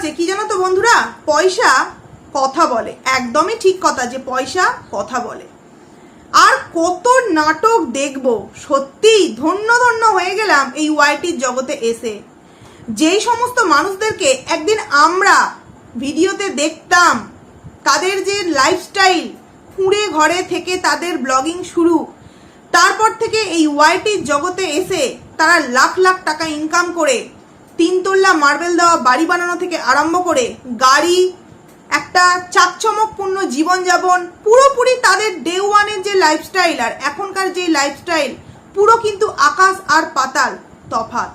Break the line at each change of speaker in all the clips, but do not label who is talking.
আছে, কি জানো তো বন্ধুরা? পয়সা কথা বলে। একদমই ঠিক কথা যে পয়সা কথা বলে। আর কত নাটক দেখব। সত্যিই ধন্য ধন্য হয়ে গেলাম এই ওয়াইটির জগতে এসে। যেই সমস্ত মানুষদেরকে একদিন আমরা ভিডিওতে দেখতাম, তাদের যে লাইফস্টাইল কুঁড়ে ঘরে থেকে তাদের ব্লগিং শুরু, তারপর থেকে এই ওয়াইটির জগতে এসে তারা লাখ লাখ টাকা ইনকাম করে তিনতলা মার্বেল দেওয়া বাড়ি বানানো থেকে আরম্ভ করে গাড়ি, একটা চাকচমকপূর্ণ জীবনযাপন, পুরোপুরি তাদের ডে ওয়ানের যে লাইফস্টাইল আর এখনকার যে লাইফস্টাইল পুরো কিন্তু আকাশ আর পাতাল তফাৎ।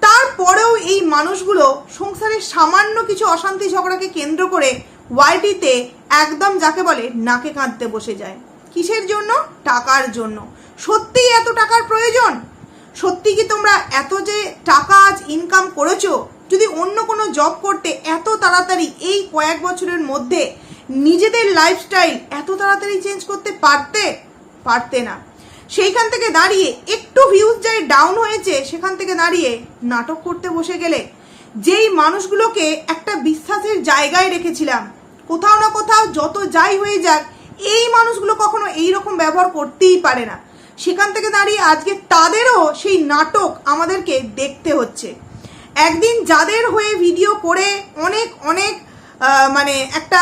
তারপরেও এই মানুষগুলো সংসারের সামান্য কিছু অশান্তি ঝগড়াকে কেন্দ্র করে ওয়াইটিতে একদম যাকে বলে নাকে কাঁদতে বসে যায়। কিসের জন্য? টাকার জন্য। সত্যিই এত টাকার প্রয়োজন? সত্যি কি তোমরা এত যে টাকা আজ ইনকাম করেছ? যদি অন্য কোনো জব করতে এত তাড়াতাড়ি এই কয়েক বছরের মধ্যে নিজেদের লাইফস্টাইল এত তাড়াতাড়ি চেঞ্জ করতে পারতে? পারতে না। সেইখান থেকে দাঁড়িয়ে একটু ভিউজ যাই ডাউন হয়েছে, সেখান থেকে দাঁড়িয়ে নাটক করতে বসে গেলে যেই মানুষগুলোকে একটা বিশ্বাসের জায়গায় রেখেছিলাম, কোথাও না কোথাও যত যাই হয়ে যাক, এই মানুষগুলো কখনো এই রকম ব্যবহার করতেই পারে না। সেখান থেকে দাঁড়িয়ে আজকে তাদেরও সেই নাটক আমাদেরকে দেখতে হচ্ছে। একদিন যাদের হয়ে ভিডিও করে অনেক অনেক মানে একটা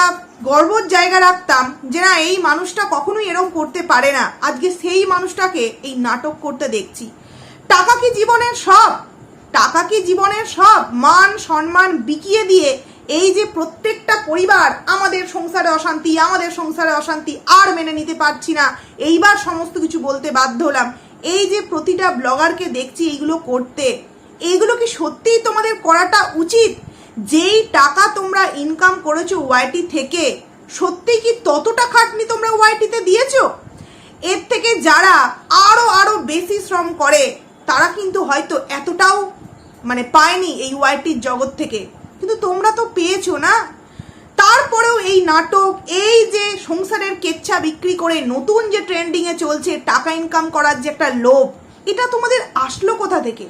গর্বর জায়গা রাখতাম যে না, এই মানুষটা কখনোই এরকম করতে পারে না। আজকে সেই মানুষটাকে এই নাটক করতে দেখছি। টাকা কি জীবনের সব? টাকা কি জীবনের সব? মান, সম্মান বিকিয়ে দিয়ে এই যে প্রত্যেকটা পরিবার আমাদের সংসারে অশান্তি, আমাদের সংসারে অশান্তি আর মেনে নিতে পারছি না, এইবার সমস্ত কিছু বলতে বাধ্য হলাম। এই যে প্রতিটা ব্লগারকে দেখছি এইগুলো করতে, এইগুলো কি সত্যিই তোমাদের করাটা উচিত? যেই টাকা তোমরা ইনকাম করেছ ওয়াইটি থেকে, সত্যি কি ততটা খাটনি তোমরা ওয়াইটিতে দিয়েছ? এর থেকে যারা আরও আরও বেশি শ্রম করে, তারা কিন্তু হয়তো এতটাও মানে পায়নি এই ওয়াইটির জগৎ থেকে। কিন্তু তোমরা তো পেয়েছ না। তারপরেও এই নাটক, এই যে সংসারের কেচ্ছা বিক্রি করে নতুন যে ট্রেন্ডিংয়ে চলছে, টাকা ইনকাম করার যে একটা লোভ, এটা তোমাদের আসলো কোথা থেকে?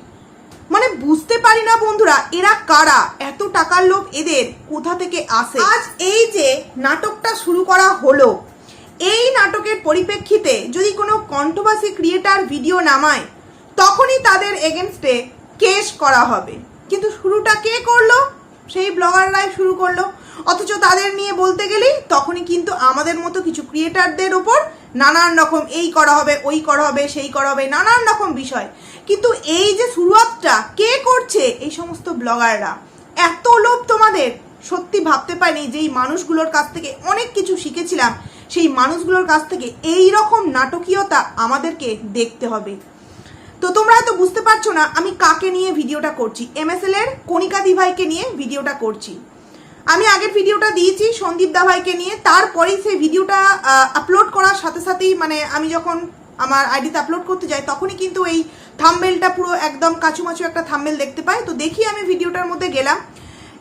মানে বুঝতে পারি না বন্ধুরা, এরা কারা? এত টাকার লোভ এদের কোথা থেকে আসে? আজ এই যে নাটকটা শুরু করা হলো, এই নাটকের পরিপ্রেক্ষিতে যদি কোনো কন্ট্রোভার্সি ক্রিয়েটার ভিডিও নামায়, তখনই তাদের এগেনস্টে কেস করা হবে। কিন্তু শুরুটা কে করল? সেই ব্লগার ব্লগাররাই শুরু করল। অথচ তাদের নিয়ে বলতে গেলেই তখনই কিন্তু আমাদের মতো কিছু ক্রিয়েটারদের ওপর নানান রকম এই করা হবে, ওই করা হবে, সেই করা হবে, নানান রকম বিষয়। কিন্তু এই যে শুরুয়াতটা কে করছে এই সমস্ত ব্লগাররা এত লোভ তোমাদের। সত্যি ভাবতে পারিনি যে এই মানুষগুলোর কাছ থেকে অনেক কিছু শিখেছিলাম। সেই মানুষগুলোর কাছ থেকে এই রকম নাটকীয়তা আমাদেরকে দেখতে হবে। তো তোমরা হয়তো বুঝতে পারছ না, আমি কাকে নিয়ে ভিডিওটা করছি? এমএসএল এর কণিকা দিভাইকে নিয়ে ভিডিওটা করছি। আমি আগের ভিডিওটা দিয়েছি সন্দীপ দাভাইকে নিয়ে, তারপরেই সেই ভিডিওটা আপলোড করার সাথে সাথেই মানে আমি যখন আমার আইডিতে আপলোড করতে যাই, তখনই কিন্তু এই থাম্বেলটা পুরো একদম কাছুমাছু একটা থাম্বেল দেখতে পাই। তো দেখি আমি ভিডিওটার মধ্যে গেলাম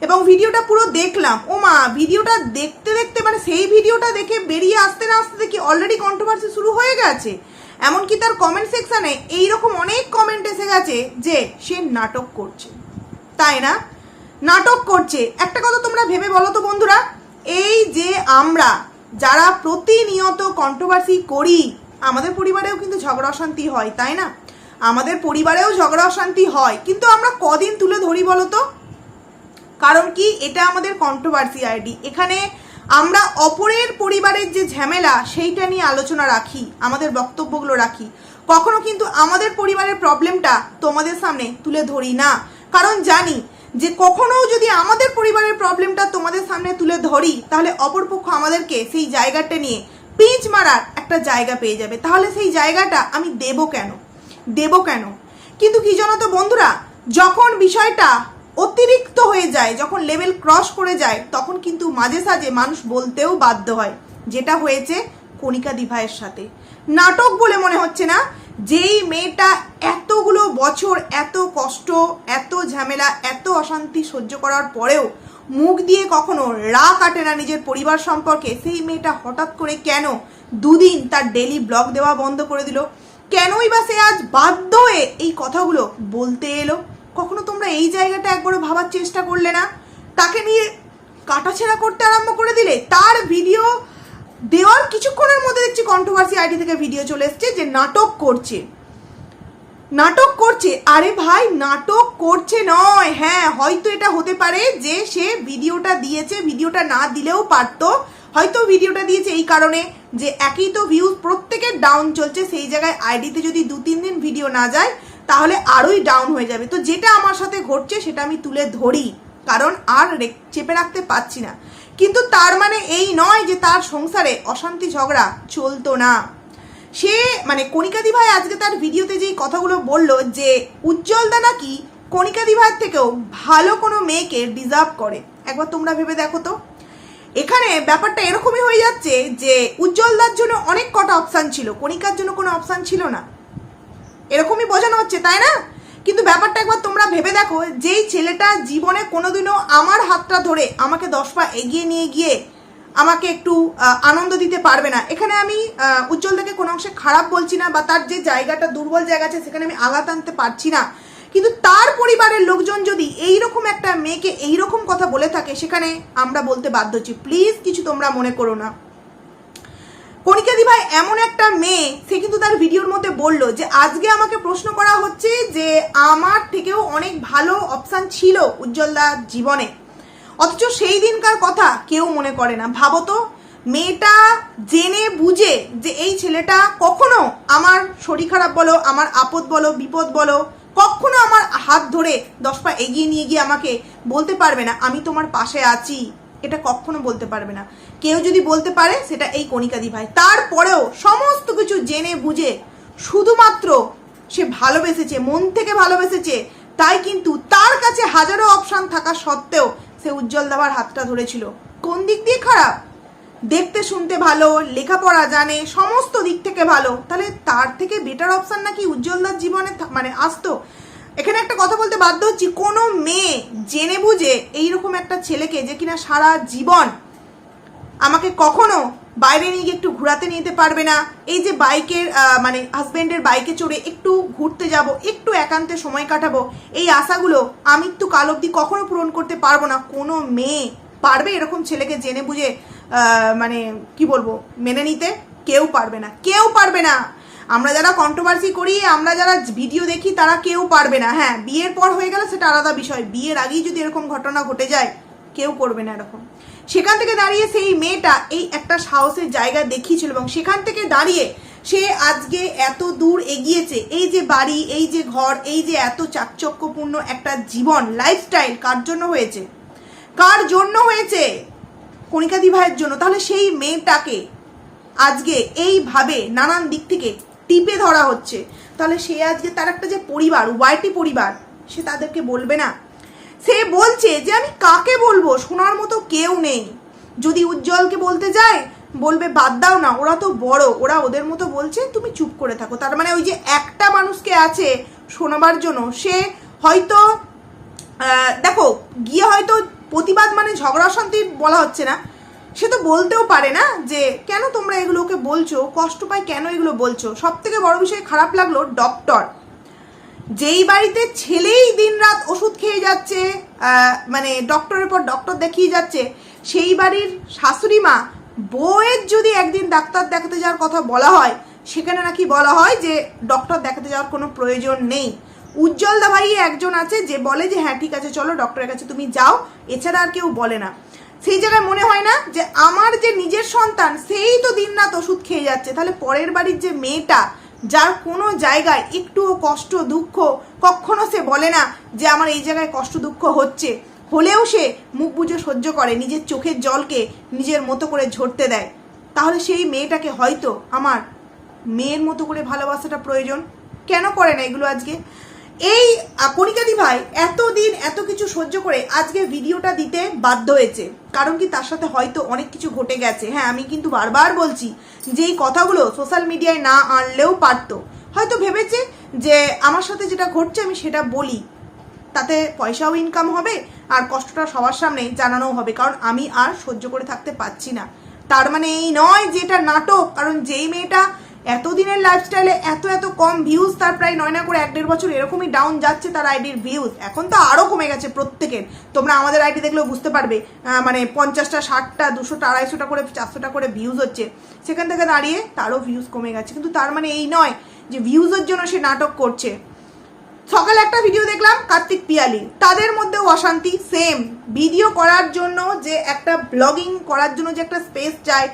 এবং ভিডিওটা পুরো দেখলাম। ও মা, ভিডিওটা দেখতে দেখতে মানে সেই ভিডিওটা দেখে বেরিয়ে আসতে না আসতে দেখি অলরেডি কন্ট্রোভার্সি শুরু হয়ে গেছে। এমনকি তার কমেন্ট সেকশানে এইরকম অনেক কমেন্ট এসে গেছে যে সে নাটক করছে। তাই না? নাটক করছে। একটা কথা তোমরা ভেবে বলো তো বন্ধুরা, এই যে আমরা যারা প্রতিনিয়ত কন্ট্রোভার্সি করি, আমাদের পরিবারেও কিন্তু ঝগড়া অশান্তি হয়, তাই না? আমাদের পরিবারেও ঝগড়া অশান্তি হয়। কিন্তু আমরা কদিন তুলে ধরি বলো তো? কারণ কি? এটা আমাদের কন্ট্রোভার্সি আইডি। এখানে আমরা অপরের পরিবারের যে ঝামেলা, সেইটা নিয়ে আলোচনা রাখি, আমাদের বক্তব্যগুলো রাখি। কখনো কিন্তু আমাদের পরিবারের প্রবলেমটা তোমাদের সামনে তুলে ধরি না। কারণ জানি যে কখনো যদি আমাদের পরিবারের প্রবলেমটা তোমাদের সামনে তুলে ধরি, তাহলে অপরপক্ষ আমাদেরকে সেই জায়গাটা নিয়ে পিচ মারার একটা জায়গা পেয়ে যাবে। তাহলে সেই জায়গাটা আমি দেবো কেন? দেবো কেন? কিন্তু কি জানো তো বন্ধুরা, যখন বিষয়টা অতিরিক্ত হয়ে যায়, যখন লেভেল ক্রস করে যায়, তখন কিন্তু মাঝে সাঝে মানুষ বলতেও বাধ্য হয়, যেটা হয়েছে কণিকা দিভাইয়ের সাথে। নাটক বলে মনে হচ্ছে না, যেই মেয়েটা এতগুলো বছর এত কষ্ট, এত ঝামেলা, এত অশান্তি সহ্য করার পরেও মুখ দিয়ে কখনো রা কাটে না নিজের পরিবার সম্পর্কে, সেই মেয়েটা হঠাৎ করে কেন দুদিন তার ডেলি ব্লগ দেওয়া বন্ধ করে দিল? কেনই বা সে আজ বাধ্য হয়ে এই কথাগুলো বলতে এলো? কখনো তোমরা এই জায়গাটা একবারও ভাবার চেষ্টা করলে না? তাকে নিয়ে কাটাছেড়া করতে আরম্ভ করে দিলে? তার ভিডিও দেওয়ার কিছুক্ষণের মধ্যে দেখছি কন্ট্রোভার্সি আইডি থেকে ভিডিও চলে এসছে যে নাটক করছে। নাটক করছে। আরে ভাই, নাটক করছে নয়। হ্যাঁ হয়তো এটা হতে পারে যে সে ভিডিওটা দিয়েছে, ভিডিওটা না দিলেও পারতো। হয়তো ভিডিওটা দিয়েছে এই কারণে যে একই তো ভিউজ প্রত্যেকের ডাউন চলছে। সেই জায়গায় আইডিতে যদি দু তিন দিন ভিডিও না যায় তাহলে আরোই ডাউন হয়ে যাবে। তো যেটা আমার সাথে ঘটছে সেটা আমি তুলে ধরি, কারণ আর চেপে রাখতে পারছি না। কিন্তু তার মানে এই নয় যে তার সংসারে অশান্তি ঝগড়া চলতো না। সে মানে কণিকাদি ভাই আজকে তার ভিডিওতে যেই কথাগুলো বলল যে, উজ্জ্বলদা নাকি কণিকাদি ভাইয়ের থেকেও ভালো কোনো মেয়েকে ডিজার্ভ করে। একবার তোমরা ভেবে দেখো তো। এখানে ব্যাপারটা এরকমই হয়ে যাচ্ছে যে, উজ্জ্বলদার জন্য অনেক কটা অপশান ছিল, কণিকার জন্য কোনো অপশান ছিল না। এরকমই বোঝানো হচ্ছে, তাই না? কিন্তু ব্যাপারটা একবার তোমরা ভেবে দেখো, যেই ছেলেটা জীবনে কোনোদিনও আমার হাতটা ধরে আমাকে দশ পা এগিয়ে নিয়ে গিয়ে আমাকে একটু আনন্দ দিতে পারবে না, এখানে আমি উজ্জ্বল থেকে কোনো অংশে খারাপ বলছি না বা তার যে জায়গাটা দুর্বল জায়গা আছে সেখানে আমি আঘাত আনতে পারছি না। কিন্তু তার পরিবারের লোকজন যদি এই রকম একটা মেয়েকে এইরকম কথা বলে থাকে, সেখানে আমরা বলতে বাধ্য হচ্ছি। প্লিজ কিছু তোমরা মনে করো না। কণিকাদি ভাই, এমন একটা মেয়ে, সে কিন্তু তার ভিডিওর মধ্যে বলল যে, আজকে আমাকে প্রশ্ন করা হচ্ছে যে, আমার থেকেও অনেক ভালো অপশান ছিল উজ্জ্বলদার জীবনে। অথচ সেই দিনকার কথা কেউ মনে করে না। ভাবো তো, মেয়েটা জেনে বুঝে যে এই ছেলেটা কখনো আমার শরীর খারাপ বলো, আমার আপদ বলো, বিপদ বলো, কখনো আমার হাত ধরে দশ পা এগিয়ে নিয়ে গিয়ে আমাকে বলতে পারবে না, আমি তোমার পাশে আছি। এটা কখনো বলতে পারবে না। কেউ যদি বলতে পারে, সেটা এই কণিকাদি ভাই। তারপরেও সমস্ত কিছু জেনে বুঝে শুধুমাত্র সে ভালোবেসেছে, মন থেকে ভালোবেসেছে, তাই কিন্তু তার কাছে হাজারো অপশান থাকা সত্ত্বেও সে উজ্জ্বল দাবার হাতটা ধরেছিল। কোন দিক দিয়ে খারাপ? দেখতে শুনতে ভালো, লেখাপড়া জানে, সমস্ত দিক থেকে ভালো। তাহলে তার থেকে বেটার অপশান নাকি উজ্জ্বলদার জীবনে মানে আসতো? এখানে একটা কথা বলতে বাধ্য হচ্ছি, কোনো মেয়ে জেনে বুঝে এইরকম একটা ছেলেকে যে কিনা সারা জীবন আমাকে কখনো বাইরে নিয়ে গিয়ে একটু ঘোরাতে নিতে পারবে না। এই যে বাইকের মানে হাজবেন্ডের বাইকে চড়ে একটু ঘুরতে যাব, একটু একান্তে সময় কাটাবো, এই আশাগুলো আমি তো কাল অবধি কখনো পূরণ করতে পারব না। কোনো মেয়ে পারবে এরকম ছেলেকে জেনে বুঝে মানে কি বলব, মেনে নিতে? কেউ পারবে না। কেউ পারবে না। আমরা যারা কন্ট্রোভার্সি করি, আমরা যারা ভিডিও দেখি, তারা কেউ পারবে না। হ্যাঁ বিয়ের পর হয়ে গেলে সেটা আলাদা বিষয়। বিয়ের আগেই যদি এরকম ঘটনা ঘটে যায়, কেউ করবে না এরকম। সেখান থেকে দাঁড়িয়ে সেই মেয়েটা এই একটা সাহসের জায়গা দেখিয়েছিল এবং সেখান থেকে দাঁড়িয়ে সে আজকে এত দূর এগিয়েছে। এই যে বাড়ি, এই যে ঘর, এই যে এত চাকচক্যপূর্ণ একটা জীবন লাইফস্টাইল কার জন্য হয়েছে? কার জন্য হয়েছে? কণিকাদি ভাইয়ের জন্য। তাহলে সেই মেয়েটাকে আজকে এইভাবে নানান দিক থেকে টিপে ধরা হচ্ছে। তাহলে সে আজকে তার একটা যে পরিবার, ওয়াইটি পরিবার, সে তাদেরকে বলবে না? সে বলছে যে, আমি কাকে বলব? শোনার মতো কেউ নেই। যদি উজ্জ্বলকে বলতে যায়, বলবে, বাদ দাও না, ওরা তো বড়, ওরা ওদের মতো বলছে, তুমি চুপ করে থাকো। তার মানে ওই যে একটা মানুষকে আছে শোনাবার জন্য, সে হয়তো দেখো, গিয়ে হয়তো প্রতিবাদ মানে ঝগড়া শান্তি বলা হচ্ছে না। সে তো বলতেও পারে না যে, কেন তোমরা এগুলোকে বলছো? কষ্ট পায় কেন এগুলো বলছো? সব থেকে বড় বিষয় খারাপ লাগল ডক্টর যেই বাড়িতে ছেলেই দিনরাত ওষুধ খেয়ে যাচ্ছে মানে ডক্টরের পর ডক্টর দেখিয়ে যাচ্ছে, সেই বাড়ির শাশুড়ি মা বউয়ের যদি একদিন ডাক্তার দেখাতে যাওয়ার কথা বলা হয়, সেখানে নাকি বলা হয় যে ডক্টর দেখাতে যাওয়ার কোনো প্রয়োজন নেই। উজ্জ্বল দা ভাই একজন আছে যে বলে যে হ্যাঁ ঠিক আছে, চলো ডক্টরের কাছে তুমি যাও। এছাড়া আর কেউ বলে না। সেই জায়গায় মনে হয় না যে আমার যে নিজের সন্তান, সেই তো দিনরাত ওষুধ খেয়ে যাচ্ছে। তাহলে পরের বাড়ির যে মেয়েটা, যার কোনো জায়গায় একটুও কষ্ট, দুঃখ, কখনো সে বলে না যে আমার এই জায়গায় কষ্ট, দুঃখ হচ্ছে। হলেও সে মুখ বুঝে সহ্য করে, নিজের চোখের জলকে নিজের মতো করে ঝরতে দেয়। তাহলে সেই মেয়েটাকে হয়তো আমার মেয়ের মতো করে ভালোবাসাটা প্রয়োজন। কেন করে না এগুলো আজকে? এই কণিকাদি ভাই এতদিন এত কিছু সহ্য করে আজকে ভিডিওটা দিতে বাধ্য হয়েছে। কারণ কি তার সাথে হয়তো অনেক কিছু ঘটে গেছে। হ্যাঁ আমি কিন্তু বারবার বলছি যে এই কথাগুলো সোশ্যাল মিডিয়ায় না আনলেও পারতো। হয়তো ভেবেছে যে আমার সাথে যেটা ঘটছে আমি সেটা বলি। তাতে পয়সাও ইনকাম হবে আর কষ্টটা সবার সামনে জানানোও হবে। কারণ আমি আর সহ্য করে থাকতে পারছি না। তার মানে এই নয় যে এটা নাটক, কারণ যেই মেয়েটা এতদিনের লাইফস্টাইলে এত এত কম ভিউজ তার প্রায় নয় না করে এক দেড় বছর এরকমই ডাউন যাচ্ছে তার আইডির ভিউজ এখন তো আরও কমে গেছে প্রত্যেকের। তোমরা আমাদের আইডি দেখলেও বুঝতে পারবে মানে পঞ্চাশটা ষাটটা দুশোটা আড়াইশোটা করে চারশোটা করে ভিউজ হচ্ছে। সেখান থেকে দাঁড়িয়ে তারও ভিউজ কমে গেছে। কিন্তু তার মানে এই নয় যে ভিউজের জন্য সে নাটক করছে। সকালে একটা ভিডিও দেখলাম কার্তিক পিয়ালি। তাদের মধ্যেও অশান্তি সেম ভিডিও করার জন্য যে একটা ব্লগিং করার জন্য যে একটা স্পেস আহ,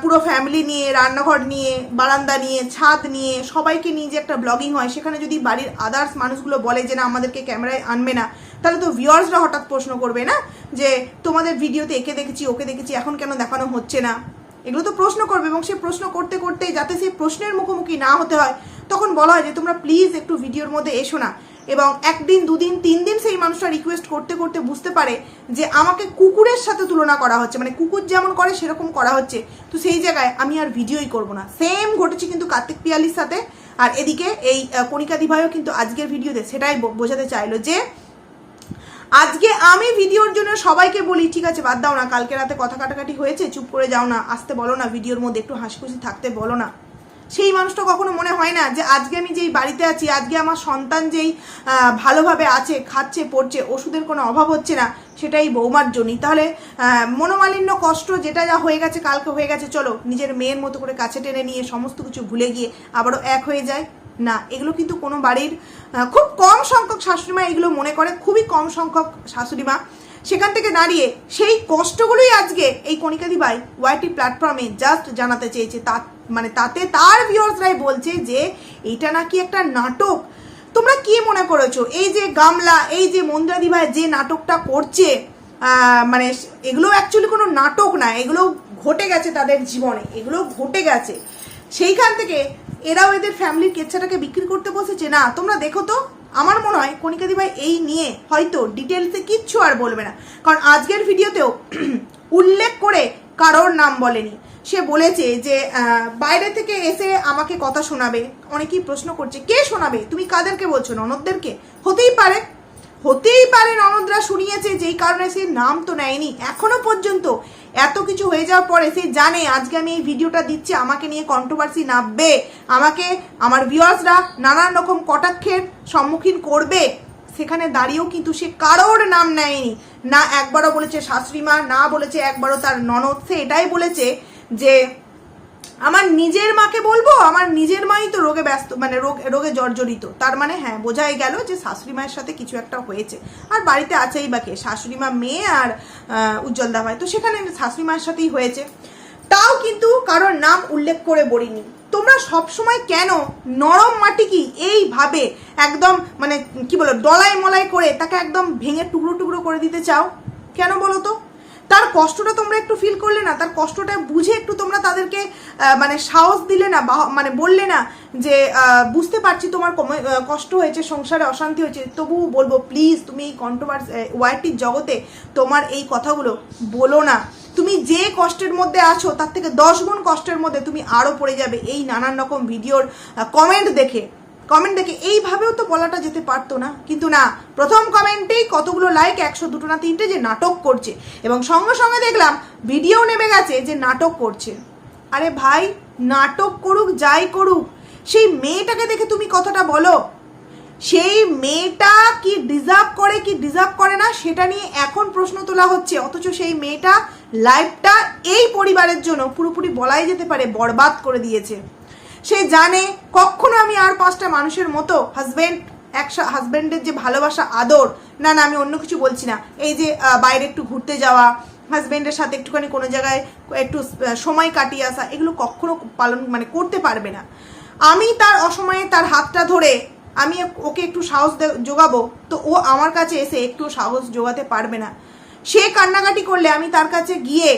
পুরো ফ্যামিলি নিয়ে, রান্নাঘর নিয়ে, বারান্দা নিয়ে, ছাদ নিয়ে, সবাইকে নিয়ে যে একটা ব্লগিং হয়, সেখানে যদি বাড়ির আদার্স মানুষগুলো বলে যে না, আমাদেরকে ক্যামেরায় আনবে না, তাহলে তো ভিউয়ার্সরা হঠাৎ প্রশ্ন করবে না? যে তোমাদের ভিডিওতে একে দেখেছি, ওকে দেখেছি, এখন কেন দেখানো হচ্ছে না? এগুলো তো প্রশ্ন করবে এবং সে প্রশ্ন করতে করতে যাতে সেই প্রশ্নের মুখোমুখি না হতে হয়, তখন বলা হয় যে তোমরা প্লিজ একটু ভিডিওর মধ্যে এসো না। এবং একদিন, দুদিন তিন দিন সেই মানুষটা রিকোয়েস্ট করতে করতে বুঝতে পারে যে আমাকে কুকুরের সাথে তুলনা করা হচ্ছে। মানে কুকুর যেমন করে, সেরকম করা হচ্ছে। তো সেই জায়গায় আমি আর ভিডিওই করব না। সেম ঘটেছে কিন্তু কার্তিক পিয়ালির সাথে। আর এদিকে এই কণিকা দিভাইও কিন্তু আজকের ভিডিওতে সেটাই বোঝাতে চাইলো যে, আজকে আমি ভিডিওর জন্য সবাইকে বলি, ঠিক আছে, বাদ দাও না। কালকে রাতে কথা কাটাকাটি হয়েছে, চুপ করে যাও না। আসতে বলো না ভিডিওর মধ্যে, একটু হাসি খুশি থাকতে বলো না। সেই মানুষটা কখনো মনে হয় না যে আজকে আমি যেই বাড়িতে আছি, আজকে আমার সন্তান যেই ভালোভাবে আছে, খাচ্ছে, পড়ছে, ওষুধের কোনো অভাব হচ্ছে না, সেটাই বৌমার জন্যই। তাহলে মনোমালিন্য কষ্ট যেটা যা হয়ে গেছে, কালকে হয়ে গেছে, চলো নিজের মেয়ের মতো করে কাছে টেনে নিয়ে সমস্ত কিছু ভুলে গিয়ে আবারও এক হয়ে যায়। না, এগুলো কিন্তু কোনো বাড়ির খুব কম সংখ্যক শাশুড়িমা এগুলো মনে করে, খুবই কম সংখ্যক শাশুড়িমা। সেখান থেকে দাঁড়িয়ে সেই কষ্টগুলোই আজকে এই কণিকাদি ভাই ওয়াইটি প্ল্যাটফর্মে জাস্ট জানাতে চেয়েছে তা মানে তাতে তার ভিউয়ার্সরাই বলছে যে, এইটা নাকি একটা নাটক? তোমরা কি মনে করেছ? এই যে গামলা, এই যে মন্দিরাদি ভাই যে নাটকটা করছে মানে এগুলো অ্যাকচুয়ালি কোনো নাটক না, এগুলো ঘটে গেছে তাদের জীবনে, এগুলো ঘটে গেছে। সেইখান থেকে এরাও এদের ফ্যামিলির কেচ্ছাটাকে বিক্রি করতে বসেছে। না, তোমরা দেখো তো, আমার মনে হয় কণিকাদি ভাই এই নিয়ে হয়তো ডিটেলসে কিচ্ছু আর বলবে না। কারণ আজকের ভিডিওতেও উল্লেখ করে কারোর নাম বলেনি। সে বলেছে যে বাইরে থেকে এসে আমাকে কথা শোনাবে। অনেকেই প্রশ্ন করছে, কে শোনাবে? তুমি কাদেরকে বলছো? ননদদেরকে? হতেই পারে। হতেই পারে ননদরা শুনিয়েছে, যেই কারণে সে নাম তো নেয়নি। এখনও পর্যন্ত এত কিছু হয়ে যাওয়ার পরে সে জানে, আজকে আমি এই ভিডিওটা দিচ্ছি, আমাকে নিয়ে কন্ট্রোভার্সি নামবে। আমাকে, আমার ভিউয়ার্সরা নানান রকম কটাক্ষের সম্মুখীন করবে। সেখানে দাঁড়িয়েও কিন্তু সে কারোর নাম নেয়নি। না একবারও বলেছে শাশুড়িমা, না বলেছে একবারও তার ননদ। সে এটাই বলেছে যে আমার নিজের মাকে বলব, আমার নিজের মাই তো রোগে ব্যস্ত মানে রোগ, রোগে জর্জরিত। তার মানে হ্যাঁ বোঝাই গেল যে শাশুড়ি মায়ের সাথে কিছু একটা হয়েছে। আর বাড়িতে আছেই বা কে? শাশুড়ি মা মেয়ে আর উজ্জ্বল দা ভাই। তো সেখানে শাশুড়ি মায়ের সাথেই হয়েছে। তাও কিন্তু কারোর নাম উল্লেখ করে বলিনি। তোমরা সব সময় কেন নরম মাটি কি এইভাবে একদম মানে কি বলো ডলাই মলাই করে তাকে একদম ভেঙে টুকরো টুকরো করে দিতে চাও? কেন বলো তো? তার কষ্টটা তোমরা একটু ফিল করলে না, তার কষ্টটা বুঝে একটু তোমরা তাদেরকে মানে সাহস দিলে না, বা মানে বললে না যে বুঝতে পারছি তোমার কষ্ট হয়েছে, সংসারে অশান্তি হয়েছে, তবুও বলব প্লিজ তুমি এই কন্ট্রোভার্স ওয়াইটির জগতে তোমার এই কথাগুলো বলো না। তুমি যে কষ্টের মধ্যে আছো, তার থেকে দশ গুণ কষ্টের মধ্যে তুমি আরও পড়ে যাবে। এই নানান রকম ভিডিওর কমেন্ট দেখে। কমেন্ট দেখে এইভাবেও তো বলাটা যেতে পারতো না। কিন্তু না, প্রথম কমেন্টেই কতগুলো লাইক একশো দুটো না তিনটে যে নাটক করছে। এবং সঙ্গে সঙ্গে দেখলাম ভিডিও নেমে গেছে যে নাটক করছে। আরে ভাই, নাটক করুক, যাই করুক, সেই মেয়েটাকে দেখে তুমি কথাটা বলো। সেই মেয়েটা কি ডিজার্ভ করে, কি ডিজার্ভ করে না, সেটা নিয়ে এখন প্রশ্ন তোলা হচ্ছে। অথচ সেই মেয়েটা লাইফটা এই পরিবারের জন্য পুরোপুরি বলাই যেতে পারে, বরবাদ করে দিয়েছে। সে জানে কখনো আমি আর পাঁচটা মানুষের মতো হাজবেন্ড এক হাজবেন্ডের যে ভালোবাসা, আদর, না না, আমি অন্য কিছু বলছি না। এই যে বাইরে একটু ঘুরতে যাওয়া হাজবেন্ডের সাথে একটুখানি কোনো জায়গায় একটু সময় কাটিয়ে আসা, এগুলো কখনো পালন মানে করতে পারবে না। আমি তার অসময়ে তার হাতটা ধরে আমি ওকে একটু সাহস যোগাবো, তো ও আমার কাছে এসে একটু সাহস যোগাতে পারবে না। সে কান্নাকাটি করলে আমি তার কাছে গিয়ে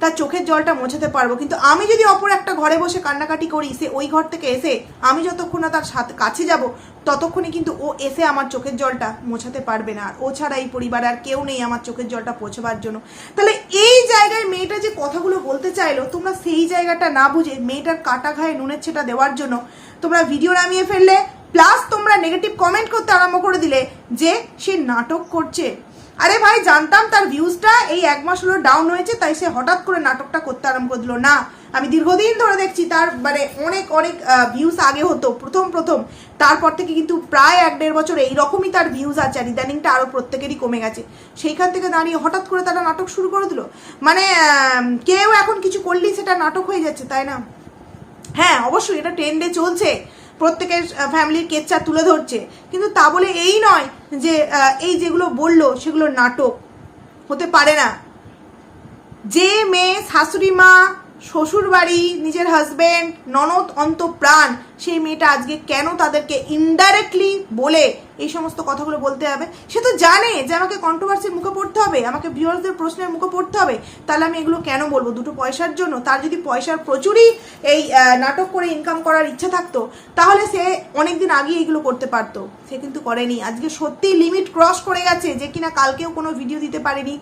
তার চোখের জলটা মোছাতে পারব। কিন্তু আমি যদি অপর একটা ঘরে বসে কান্নাকাটি করি, সে ওই ঘর থেকে এসে আমি যতক্ষণ না তার সাথে কাছে যাব ততক্ষণে কিন্তু ও এসে আমার চোখের জলটা মোছাতে পারবে না। আর ও ছাড়া এই পরিবারে আর কেউ নেই আমার চোখের জলটা পৌঁছবার জন্য। তাহলে এই জায়গায় মেয়েটা যে কথাগুলো বলতে চাইলো, তোমরা সেই জায়গাটা না বুঝে মেয়েটার কাটা ঘায়ে নুনের ছেটা দেওয়ার জন্য তোমরা ভিডিও নামিয়ে ফেললে, প্লাস তোমরা নেগেটিভ কমেন্ট করতে আরম্ভ করে দিলে যে সে নাটক করছে। আরে ভাই, জানতাম তার ভিউজটা এই এক মাস হলো ডাউন হয়েছে, তাই সে হঠাৎ করে নাটকটা করতে আরম্ভ করে না, আমি দীর্ঘদিন ধরে দেখছি তার মানে অনেক অনেক ভিউজ আগে হতো, প্রথম প্রথম। তারপর থেকে কিন্তু প্রায় এক দেড় বছর এইরকমই তার ভিউজ আছে, আর ইদানিংটা আরও প্রত্যেকেরই কমে গেছে। সেইখান থেকে দাঁড়িয়ে হঠাৎ করে তারা নাটক শুরু করে দিল। মানে কেউ এখন কিছু করলেই সেটা নাটক হয়ে যাচ্ছে, তাই না? হ্যাঁ অবশ্যই এটা ট্রেন্ডে চলছে। প্রত্যেকের ফ্যামিলির কেচ্চা তুলে ধরছে। কিন্তু তা বলে এই নয় যে এই যেগুলো বলল, সেগুলো নাটক। হতে পারে না। যে মেয়ে শাশুড়ি মা শ্বশুর বাড়ি নিজের হাজব্যান্ড ননদ অন্ত প্রাণ সেই মেয়েটা আজকে কেন তাদেরকে ইনডাইরেক্টলি বলে এই সমস্ত কথাগুলো বলতে হবে? সে তো জানে যে আমাকে কন্ট্রোভার্সির মুখে পড়তে হবে, আমাকে ভিউয়ার্সদের প্রশ্নের মুখে পড়তে হবে। তাহলে আমি এগুলো কেন বলব? দুটো পয়সার জন্য। তার যদি পয়সার প্রচুরই এই নাটক করে ইনকাম করার ইচ্ছা থাকতো, তাহলে সে অনেকদিন আগে এগুলো করতে পারতো। সে কিন্তু করেনি। আজকে সত্যি লিমিট ক্রস করে গেছে যে কিনা কালকেও কোনো ভিডিও দিতে পারেনি,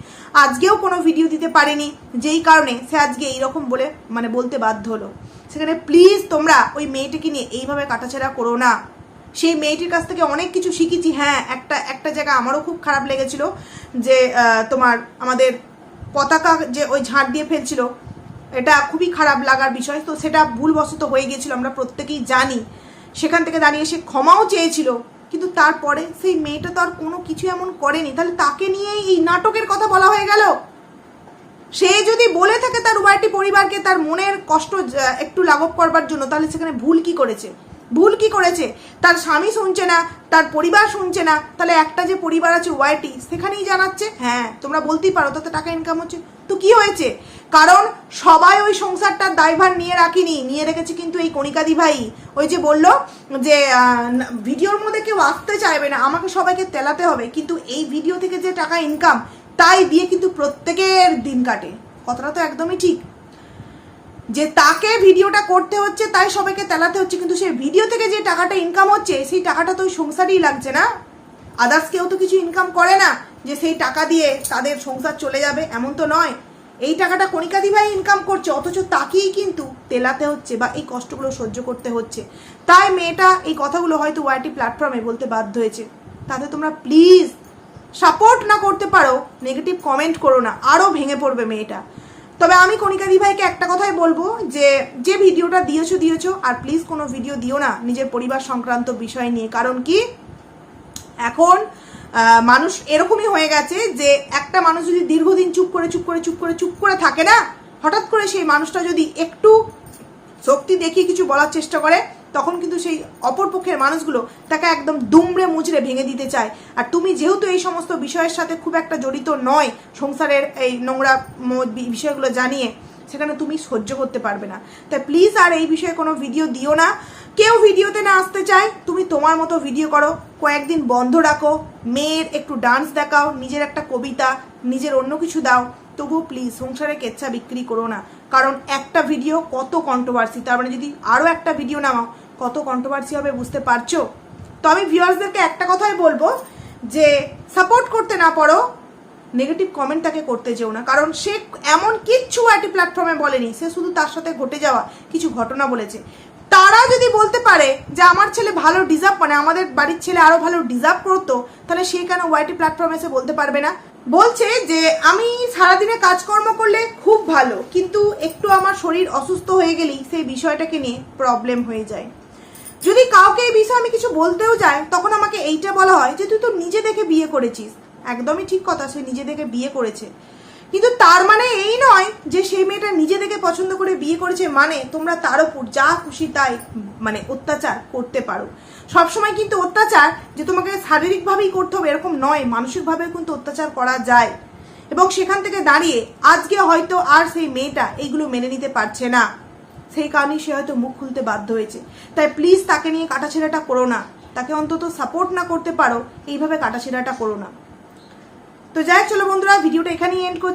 আজকেও কোনো ভিডিও দিতে পারেনি। যেই কারণে সে আজকে এইরকম বলে মানে বলতে বাধ্য হলো। সেখানে প্লিজ তোমরা ওই মেয়েটিকে নিয়ে এইভাবে কাটাছেড়া করো না। সেই মেয়েটির কাছ থেকে অনেক কিছু শিখেছি। হ্যাঁ একটা একটা জায়গা আমারও খুব খারাপ লেগেছিল যে তোমার আমাদের পতাকা যে ওই ঝাঁট দিয়ে ফেলছিল, এটা খুবই খারাপ লাগার বিষয়। তো সেটা ভুলবশত হয়ে গিয়েছিল, আমরা প্রত্যেকেই জানি। সেখান থেকে দাঁড়িয়ে সে ক্ষমাও চেয়েছিল, কিন্তু তারপরে সেই মেয়েটা তো আর কোনো কিছু এমন করেনি। তাহলে তাকে নিয়েই এই নাটকের কথা বলা হয়ে গেল? সে যদি বলে থাকে তার উভয়টি পরিবারকে তার মনের কষ্ট একটু লাঘব করবার জন্য, তাহলে সেখানে ভুল কি করেছে? ভুল কি করেছে? তার স্বামী শুনছে না, তার পরিবার শুনছে না, তাহলে একটা যে পরিবার আছে ওয়াইটি, সেখানেই জানাচ্ছে? হ্যাঁ তোমরা বলতেই পারো, তাতে টাকা ইনকাম হচ্ছে। তো কি হয়েছে? কারণ সবাই ওই সংসারটার দায়ভার নিয়ে রাখিনি। নিয়ে রেখেছে কিন্তু এই কণিকাদি ভাই। ওই যে বলল যে ভিডিওর মধ্যে কেউ আসতে চাইবে না, আমাকে সবাইকে তেলাতে হবে। কিন্তু এই ভিডিও থেকে যে টাকা ইনকাম তাই দিয়ে কিন্তু প্রত্যেকের দিন কাটে। কথাটা তো একদমই ঠিক। যে তাকে ভিডিওটা করতে হচ্ছে, তাই সবাইকে তেলাতে হচ্ছে, কিন্তু সেই ভিডিও থেকে যে টাকাটা ইনকাম হচ্ছে, সেই টাকাটা তো ওই সংসারেই লাগছে না। আদার্স কেউ তো কিছু ইনকাম করে না, যে সেই টাকা দিয়ে তাদের সংসার চলে যাবে, এমন তো নয়। এই টাকাটা কণিকাদি ভাই ইনকাম করছে, অথচ তাকেই কিন্তু তেলাতে হচ্ছে বা এই কষ্টগুলো সহ্য করতে হচ্ছে। তাই মেয়েটা এই কথাগুলো হয়তো ওয়াইটি প্ল্যাটফর্মে বলতে বাধ্য হয়েছে। তাতে তোমরা প্লিজ সাপোর্ট না করতে পারো নেগেটিভ কমেন্ট করো না আরও ভেঙে পড়বে মেয়েটা। তবে আমি কণিকাদি ভাইকে একটা কথাই বলব যে যে ভিডিওটা দিয়েছ দিয়েছ, আর প্লিজ কোনো ভিডিও দিও না নিজের পরিবার সংক্রান্ত বিষয় নিয়ে। কারণ কি? এখন মানুষ এরকমই হয়ে গেছে যে, একটা মানুষ যদি দীর্ঘদিন চুপ করে চুপ করে চুপ করে চুপ করে থাকে না, হঠাৎ করে সেই মানুষটা যদি একটু শক্তি দেখিয়ে কিছু বলার চেষ্টা করে তখন কিন্তু সেই অপর পক্ষের মানুষগুলো তাকে একদম দুমড়ে মুচড়ে ভেঙে দিতে চায়। আর তুমি যেহেতু এই সমস্ত বিষয়ের সাথে খুব একটা জড়িত নয় সংসারের এই নোংরা বিষয়গুলো জানিয়ে, সেখানে তুমি সহ্য করতে পারবে না। তাই প্লিজ আর এই বিষয়ে কোনো ভিডিও দিও না। কেউ ভিডিওতে না আসতে চায়, তুমি তোমার মতো ভিডিও করো। কয়েকদিন বন্ধ রাখো। মেয়ের একটু ডান্স দেখাও, নিজের একটা কবিতা, নিজের অন্য কিছু দাও। তবুও প্লিজ সংসারে কেচ্ছা বিক্রি করো না। কারণ একটা ভিডিও কত কন্ট্রোভার্সি তার মানে যদি আরও একটা ভিডিও নামাও কত কন্ট্রোভার্সি হবে বুঝতে পারছ? তো আমি ভিউয়ার্সদেরকে একটা কথাই বলব যে সাপোর্ট করতে না পারো নেগেটিভ কমেন্ট তাকে করতে যেও না। কারণ সে এমন কিচ্ছু আইটি প্ল্যাটফর্মে বলেনি, সে শুধু তার সাথে ঘটে যাওয়া কিছু ঘটনা বলেছে। তারা যদি বলতে পারে যে, আমার ছেলে ভালো ডিজার্ভ মানে আমাদের বাড়ির ছেলে আরও ভালো ডিজার্ভ করতো তাহলে সে কেন ওয়াইটি প্ল্যাটফর্মে এসে বলতে পারবে না? বলছে যে, আমি সারাদিনে কাজকর্ম করলে খুব ভালো, কিন্তু একটু আমার শরীর অসুস্থ হয়ে গেলেই সেই বিষয়টাকে নিয়ে প্রবলেম হয়ে যায়। যদি কাউকে এই বিষয়ে আমি কিছু বলতেও যাই, তখন আমাকে এইটা বলা হয় যে তুই তো নিজে দেখে বিয়ে করেছিস। একদমই ঠিক কথা, সে নিজে দেখে বিয়ে করেছে। কিন্তু তার মানে এই নয় যে সেই মেয়েটা নিজে দেখে পছন্দ করে বিয়ে করেছে মানে তোমরা তার উপর যা খুশি তাই মানে অত্যাচার করতে পারো। সবসময় কিন্তু অত্যাচার যে তোমাকে শারীরিকভাবেই করতে হবে এরকম নয়, মানসিকভাবেও কিন্তু অত্যাচার করা যায়। এবং সেখান থেকে দাঁড়িয়ে আজকে হয়তো আর সেই মেয়েটা এইগুলো মেনে নিতে পারছে না। সেই কারণেই সে হয়তো মুখ খুলতে বাধ্য হয়েছে। তাই প্লিজ তাকে নিয়ে কাটাছেড়াটা করো না। তাকে অন্তত সাপোর্ট না করতে পারো, এইভাবে কাটাছেড়াটা করো না। তো যাই চলো বন্ধুরা, ভিডিওটা এখানেই এন্ড করছি।